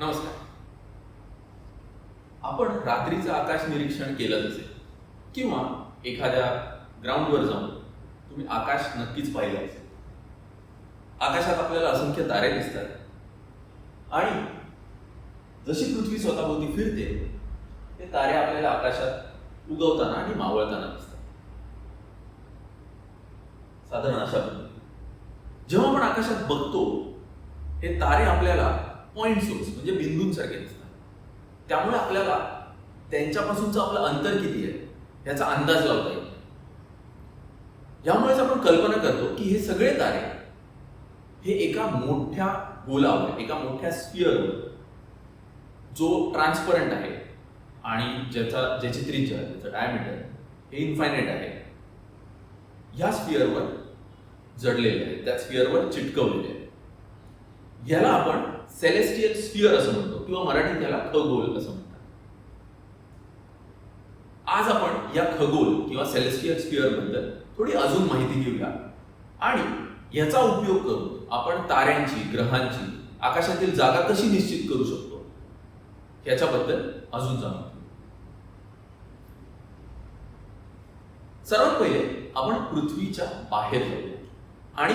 नमस्कार. आपण रात्रीचं आकाश निरीक्षण केलं असेल किंवा एखाद्या ग्राउंडवर जाऊन तुम्ही आकाश नक्कीच पाहिलं असेल. आकाशात आपल्याला असंख्य तारे दिसतात. आणि जशी पृथ्वी स्वतःभोवती फिरते ते तारे आपल्याला आकाशात उगवताना आणि मावळताना दिसतात. साधारण अशा जेव्हा आपण आकाशात बघतो हे तारे आपल्याला पॉईंट सोर्स म्हणजे बिंदूंसारखे दिसतात त्यामुळे आपल्याला त्यांच्यापासूनचं आपलं अंतर किती आहे याचा अंदाज लावता येईल. यामुळेच आपण कल्पना करतो की हे सगळे तारे हे एका मोठ्या गोलावर एका मोठ्या स्पिअरवर जो ट्रान्सपरंट आहे आणि ज्याचा ज्याची त्रिज्या त्याचा डायमीटर हे इन्फायनाईट आहे ह्या स्पिअरवर जडलेले आहे त्या स्पिअरवर चिटकवलेले आहे. याला आपण सेलेस्टियल स्पिअर असं म्हणतो किंवा मराठीत याला खगोल असं म्हणतात. आज आपण या खगोल किंवा सेलेस्टियल स्पिअरबद्दल थोडी अजून माहिती घेऊया. आणि याचा उपयोग करून आपण ताऱ्यांची ग्रहांची आकाशातील जागा कशी निश्चित करू शकतो याच्याबद्दल अजून जाणून सर्वात पहिले आपण पृथ्वीच्या बाहेर जाऊया. आणि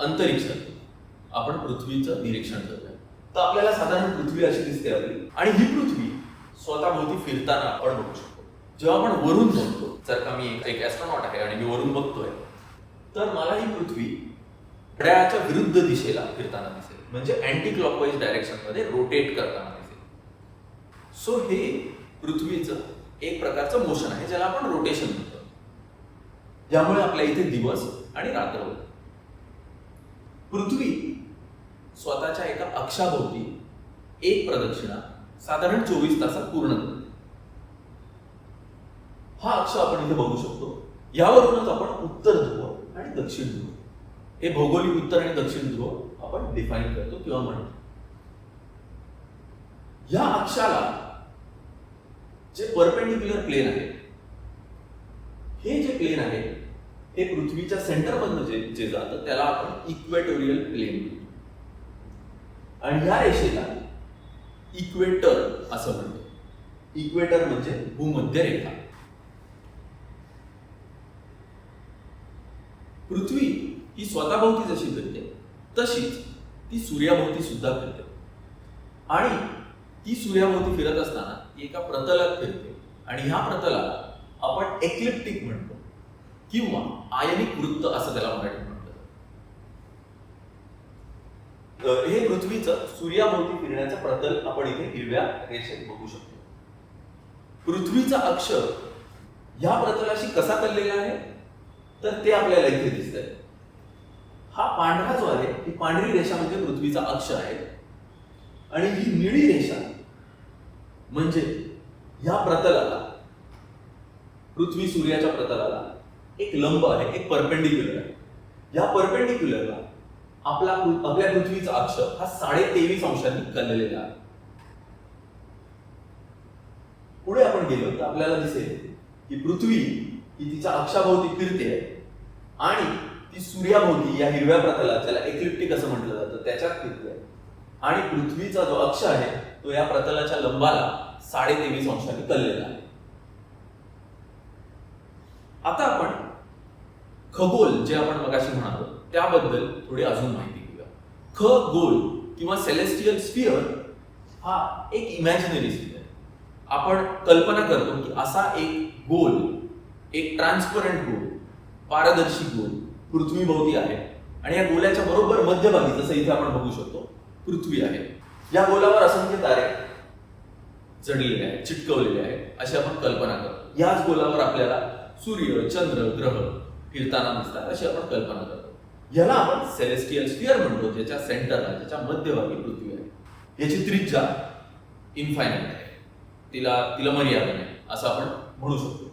अंतरिक्षात. आपण पृथ्वीचं निरीक्षण करूया तर आपल्याला साधारण पृथ्वी अशी दिसते आपली. आणि ही पृथ्वी स्वतःभोवती फिरताना आपण बघू शकतो. जेव्हा आपण वरून बघतो जर का मी एक ॲस्ट्रॉनॉट आहे आणि मी वरून बघतोय तर मला ही पृथ्वी घड्याळाच्या विरुद्ध दिशेला फिरताना दिसेल. म्हणजे अँटी क्लॉकवाईज डायरेक्शनमध्ये रोटेट करताना दिसेल. सो हे पृथ्वीचं एक प्रकारचं मोशन आहे ज्याला आपण रोटेशन म्हणतो. ज्यामुळे आपल्या इथे दिवस आणि रात्र पृथ्वी स्वतःच्या एका अक्षाभोवती एक प्रदक्षिणा साधारण चोवीस तासात पूर्ण करते हा अक्ष आपण इथे बघू शकतो. यावरूनच आपण उत्तर ध्रुव आणि दक्षिण ध्रुव. हे भौगोलिक उत्तर आणि दक्षिण ध्रुव आपण डिफाईन करतो किंवा म्हणतो. या अक्षाला जे परपेंडिक्युलर प्लेन आहे हे जे प्लेन आहे हे पृथ्वीच्या सेंटरमधनं जे जे जातं त्याला आपण इक्वेटोरियल प्लेन म्हणतो. आणि ह्या रेषेला इक्वेटर असं म्हणतो. इक्वेटर म्हणजे भूमध्य रेखा पृथ्वी ही स्वतःभोवती जशी फिरते तशीच ती सूर्याभोवती सुद्धा फिरते. आणि ती सूर्याभोवती फिरत असताना ती एका प्रतलात फिरते. आणि ह्या प्रतलाला आपण एक्लिप्टिक म्हणतो. किंवा आयनिक वृत्त असं त्याला मराठीत म्हणतात अ, हे पृथ्वीचं सूर्याभोवती फिरण्याचं प्रतल आपण इथे हिरव्या रेषेत बघू शकतो. पृथ्वीचा अक्ष या प्रतलाशी कसा कललेला आहे? तर ते आपल्याला इथे दिसत आहे हा पांढरा जो आहे ही पांढरी रेषा म्हणजे पृथ्वीचा अक्ष आहे. आणि ही निळी रेषा म्हणजे या प्रतलाला पृथ्वी सूर्याच्या प्रतलाला एक लंब आहे एक परपेंडिक्युलर आहे. या परपेंडिक्युलरला आपला आपल्या पृथ्वीचा अक्ष हा साडे तेवीस अंशांनी कललेला आहे. पुढे आपण गेलो तर आपल्याला दिसेल की पृथ्वी ही तिच्या अक्षाभोवती फिरते आणि ती सूर्याभोवती या हिरव्या प्रतलात ज्याला एक्लिप्टिक असं म्हटलं जातं त्याच्यात फिरते. आणि पृथ्वीचा जो अक्ष आहे तो या प्रतलाच्या लंबाला साडे तेवीस अंशांनी कललेला आहे. आता आपण खगोल जे आपण मगाशी म्हणालो त्याबद्दल थोडी अजून माहिती घेऊया. गोल किंवा सेलेस्टियल स्फिअर हा एक इमॅजिनरी स्फिअर आपण कल्पना करतो की असा एक गोल एक ट्रान्सपरंट गोल पारदर्शी गोल पृथ्वीभोवती आहे. आणि या गोल्याच्या बरोबर मध्यभागी जसं इथे आपण बघू शकतो पृथ्वी आहे. या गोलावर असंख्य तारे चढलेले आहेत चिटकवलेले आहेत अशी आपण कल्पना करतो. याच गोलावर आपल्याला सूर्य चंद्र ग्रह फिरताना दिसतात अशी आपण कल्पना करतो. याला आपण सेलेस्टियल स्फिअर म्हणतो ज्याच्या सेंटरला ज्याच्या मध्यभागी पृथ्वी आहे. याची त्रिज्या इन्फायनाईट आहे. तिला तिला मर्यादा नाही असं आपण म्हणू शकतो.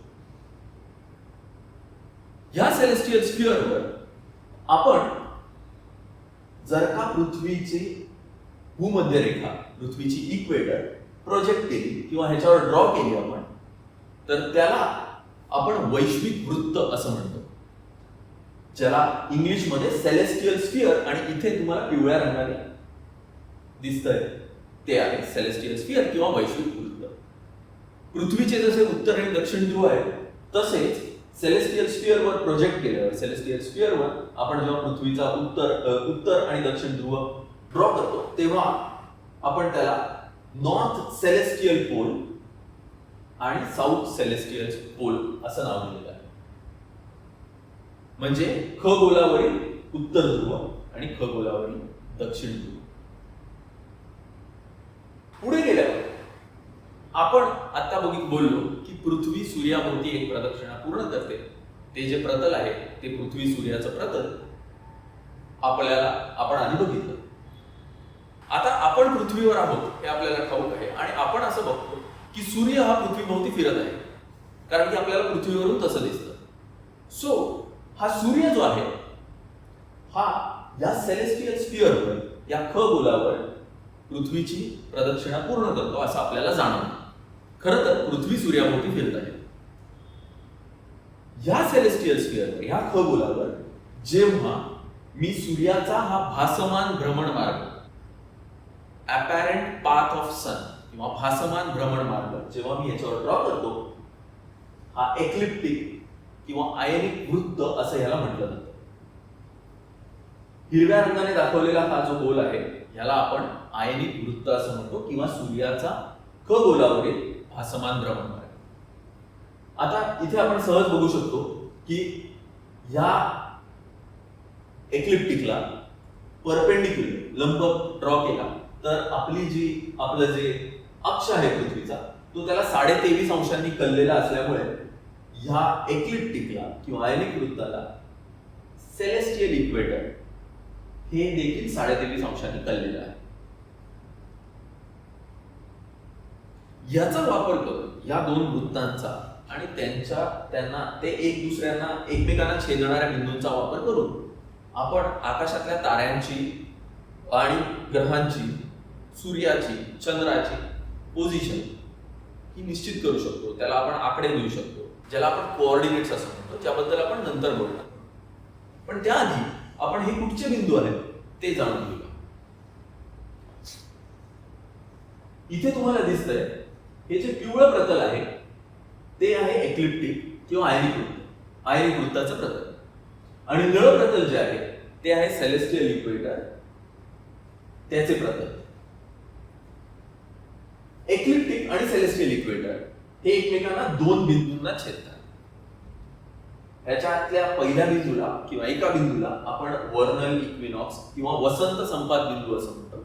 या सेलेस्टियल स्फिअरवर आपण जर का पृथ्वीची भूमध्य रेखा पृथ्वीची इक्वेटर प्रोजेक्ट केली किंवा ह्याच्यावर ड्रॉ केली आपण तर त्याला आपण वैश्विक वृत्त असं म्हणतो. ज्याला इंग्लिशमध्ये सेलेस्टियल स्फिअर आणि इथे तुम्हाला पिवळ्या रंगाने दिसतंय. ते आहे सेलेस्टियल स्फिअर किंवा वैश्विक वृत्त. पृथ्वीचे जसे उत्तर आणि दक्षिण ध्रुव आहे तसेच सेलेस्टियल स्फिअरवर प्रोजेक्ट केल्यावर सेलेस्टियल स्फिअरवर आपण जेव्हा पृथ्वीचा उत्तर उत्तर आणि दक्षिण ध्रुव ड्रॉ करतो तेव्हा आपण त्याला नॉर्थ सेलेस्टियल पोल आणि साऊथ सेलेस्टियल पोल असं नाव दिलं. म्हणजे खगोलावरील उत्तर ध्रुव आणि खगोलावरील दक्षिण ध्रुव. पुढे गेल्यावर आपण आता बघित बोललो की पृथ्वी सूर्याभोवती एक प्रदक्षिणा पूर्ण करते. ते जे प्रतल आहे ते पृथ्वी सूर्याचं प्रतल. आपल्याला आपण आधी बघितलं. आता आपण पृथ्वीवर आहोत हे आपल्याला ठाऊक आहे. आणि आपण असं बघतो की सूर्य हा पृथ्वीभोवती फिरत आहे. कारण की आपल्याला पृथ्वीवरून तसं दिसतं. सो हा सूर्य जो आहे हा या सेलेस्टियल स्पिअरवर या खगोलावर पृथ्वीची प्रदक्षिणा पूर्ण करतो असं आपल्याला जाणवतं. खरं तर पृथ्वी सूर्याभोवती फिरत आहे. या सेलेस्टियल स्फिअरवर या खगोलावर जेव्हा मी सूर्याचा हा भासमान भ्रमण मार्ग अपॅरंट पाथ ऑफ सन किंवा भासमान भ्रमण मार्ग जेव्हा मी याच्यावर ड्रॉ करतो हा एक्लिप्टिक किंवा आयनिक वृत्त असं याला म्हटलं जातं. हिरव्या रंगाने दाखवलेला हा जो गोल आहे याला आपण आयनिक वृत्त असं म्हणतो किंवा सूर्याचा क गोलावरील भासमान भ्रमण आहे आता इथे आपण सहज बघू शकतो की ह्या एक्लिप्टिकला परपेंडिक्युलर लंब ड्रॉ केला तर आपली जी आपलं जे अक्ष आहे पृथ्वीचा तो त्याला साडे तेवीस अंशांनी कललेला असल्यामुळे ह्या एक्लिप्टिकला किंवा आयनिक वृत्ताला सेलेस्टियल इक्वेटर हे देखील साडेतेवीस अंशांनी कललेलं आहे. याचा वापर करून या दोन वृत्तांचा आणि त्यांच्या त्यांना ते एक दुसऱ्यांना एकमेकांना छेदणाऱ्या बिंदूंचा वापर करून आपण आकाशातल्या ताऱ्यांची आणि ग्रहांची सूर्याची चंद्राची पोझिशन ही निश्चित करू शकतो. त्याला आपण आकडे देऊ शकतो. ज्याला आपण कोऑर्डिनेट्स असं म्हणतो त्याबद्दल आपण नंतर बोलणार. पण त्याआधी आपण हे कुठचे बिंदू आहेत ते जाणून घेऊया. इथे तुम्हाला दिसतंय हे जे पिवळं प्रतल आहे ते आहे एक्लिप्टिक किंवा आयनिक वृत्त. आयनिक वृत्ताचं प्रतल. आणि निळं प्रतल जे आहे ते आहे सेलेस्टियल इक्वेटर त्याचे प्रतल. एक्लिप्टिक आणि सेलेस्टियल इक्वेटर हे एकमेकांना दोन बिंदूंना छेदतात. ह्याच्यातल्या पहिल्या बिंदूला किंवा एका बिंदूला आपण वर्नल इक्विनॉक्स किंवा वसंत संपात बिंदू असं म्हणतो.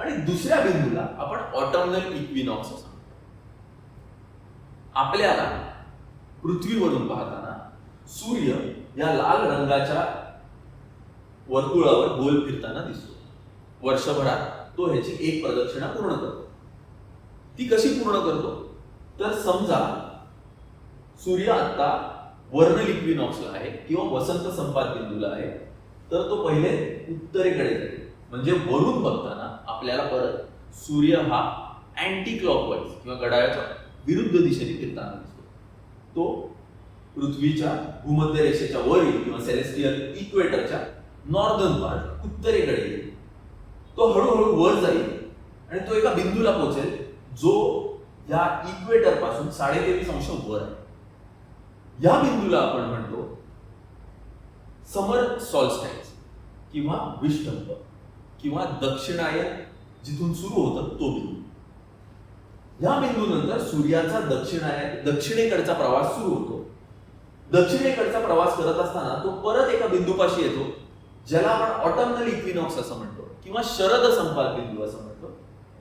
आणि दुसऱ्या बिंदूला आपण ऑटमनल इक्विनॉक्स असं म्हणतो. आपल्याला पृथ्वीवरून पाहताना सूर्य या लाल रंगाच्या वर्तुळावर गोल फिरताना दिसतो. वर्षभरात तो ह्याची एक प्रदक्षिणा पूर्ण करतो. ती कशी पूर्ण करतो? तर समजा सूर्य आता वर्ण इक्विनॉक्सला आहे किंवा वसंत संपात बिंदूला आहे तर तो पहिले उत्तरेकडे जाईल. म्हणजे वरून बघताना आपल्याला परत सूर्य हा अँटी क्लॉकवाईज किंवा घड्याळाच्या विरुद्ध दिशेने फिरताना दिसतो. तो पृथ्वीच्या भूमध्य रेषेच्या वरील किंवा सेलेस्टियल इक्वेटरच्या नॉर्दर्न पार्ट उत्तरेकडे येईल. तो हळूहळू वर जाईल आणि तो एका बिंदूला पोहोचेल जो या इक्वेटरपासून साडेतेवीस अंश वर आहे. या बिंदूला आपण म्हणतो समर सॉल्स्टाईज किंवा विष्टंभ किंवा दक्षिणायन जिथून सुरू होतं तो बिंदू. या बिंदूनंतर सूर्याचा दक्षिणायन दक्षिणेकडचा प्रवास सुरू होतो. दक्षिणेकडचा प्रवास करत असताना तो परत एका बिंदूपाशी येतो ज्याला आपण ऑटमनल इक्विनॉक्स असं म्हणतो किंवा शरद संपात बिंदू असं म्हणतो.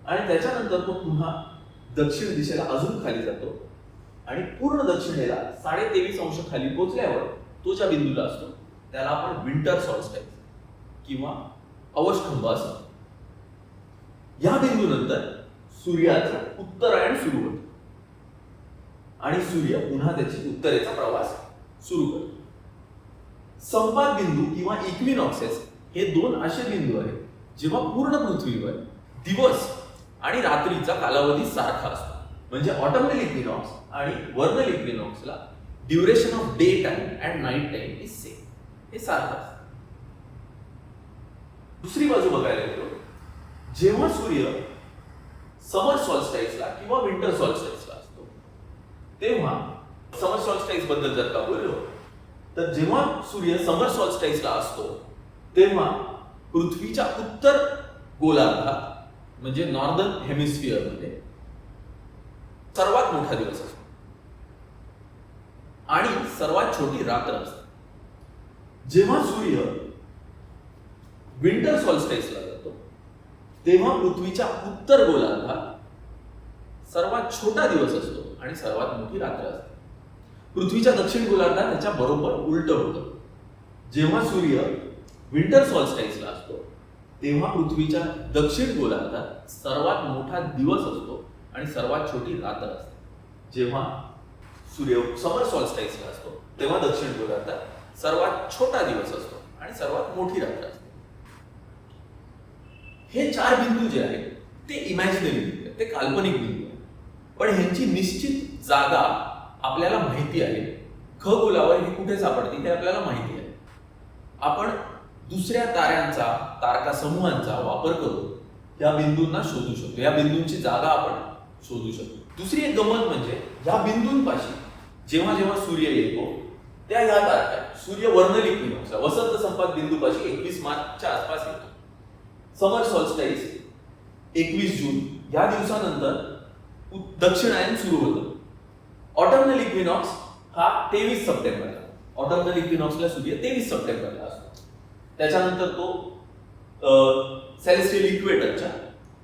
आणि त्याच्यानंतर तो पुन्हा दक्षिण दिशेला अजून खाली जातो आणि पूर्ण दक्षिणेला साडे तेवीस अंश खाली पोचल्यावर तो ज्या बिंदूला असतो त्याला आपण विंटर सॉल्स्टाईज किंवा अवशखंब असतो या बिंदूनंतर सूर्याचं उत्तरायण सुरू होतं. आणि सूर्य पुन्हा त्याची उत्तरेचा प्रवास सुरू करतो. संपात बिंदू किंवा इक्विनॉक्सेस हे दोन असे बिंदू आहेत जेव्हा पूर्ण पृथ्वीवर दिवस आणि रात्रीचा कालावधी सारखा असतो. म्हणजे ऑटोमॅटिक इक्विनॉक्स आणि vernal इक्विनॉक्सला duration of day time and night time is same हे सारखं असतं. दुसरी बाजू बघायला गेलो जेव्हा सूर्य समर सॉल्स्टाईसला किंवा विंटर सॉल्स्टाईसला असतो तेव्हा समर सॉल्स्टाईसबद्दल जर का बोललो तर जेव्हा सूर्य समर सॉल्स्टाईसला असतो तेव्हा पृथ्वीच्या उत्तर गोलार्धात म्हणजे नॉर्दर्न हेमिस्फिअरमध्ये सर्वात मोठा दिवस असतो. आणि सर्वात छोटी रात्र असते. जेव्हा सूर्य विंटर सॉल्स्टाईसला जातो तेव्हा पृथ्वीच्या उत्तर गोलार्धात सर्वात छोटा दिवस असतो आणि सर्वात मोठी रात्र असते. पृथ्वीच्या दक्षिण गोलार्धात त्याच्या बरोबर उलट होतं. जेव्हा सूर्य विंटर सॉल्स्टाईसला असतो तेव्हा पृथ्वीच्या दक्षिण गोलार्धात सर्वात मोठा दिवस असतो आणि सर्वात छोटी रात्र असते. जेव्हा सूर्य समर सॉल्स्टाईसला असतो तेव्हा दक्षिण गोलार्धात सर्वात छोटा दिवस असतो आणि सर्वात मोठी रात्र असते. हे चार बिंदू जे आहेत ते इमॅजिनरी बिंदू आहेत ते काल्पनिक बिंदू आहेत. पण ह्यांची निश्चित जागा आपल्याला माहिती आहे. खगोलावर हे कुठे सापडते हे आपल्याला माहिती आहे. आपण दुसऱ्या ताऱ्यांचा तारका समूहांचा वापर करून या बिंदूंना शोधू शकतो. या बिंदूंची जागा आपण शोधू शकतो. दुसरी एक गमत म्हणजे या बिंदूंपाशी जेव्हा जेव्हा सूर्य येतो त्या या तारखा सूर्य वर्णलिपी वसंत संपात बिंदूपाशी एकवीस मार्चच्या आसपास येतो. समर सॉल्स्टाईस एकवीस जून या दिवसानंतर दक्षिणायन सुरू होतं. ऑटर्नल इक्विनॉक्स हा तेवीस सप्टेंबरला. ऑटर्नल इक्विनॉक्सला सूर्य तेवीस सप्टेंबरला. त्याच्यानंतर तो सेलेस्टियल इक्वेटरच्या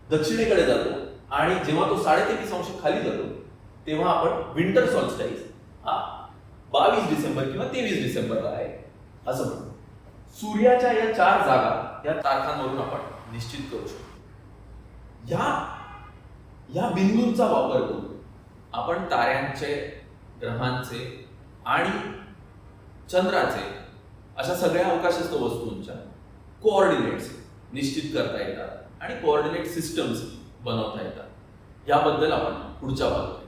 दक्षिणेकडे जातो आणि जेव्हा तो साडेतेवीस अंश खाली जातो तेव्हा आपण विंटर सॉल्स्टाईस हा बावीस डिसेंबर किंवा तेवीस डिसेंबरला आहे असं म्हणतो. सूर्याच्या या चार जागा या तारखांवरून आपण निश्चित करू शकतो. या या बिंदूंचा वापर करून आपण ताऱ्यांचे ग्रहांचे आणि चंद्राचे अशा सगळ्या अवकाशस्थ वस्तूंच्या कोऑर्डिनेट्स निश्चित करता येतात आणि कोऑर्डिनेट सिस्टम्स बनवता येतात. याबद्दल आपण पुढच्या भागात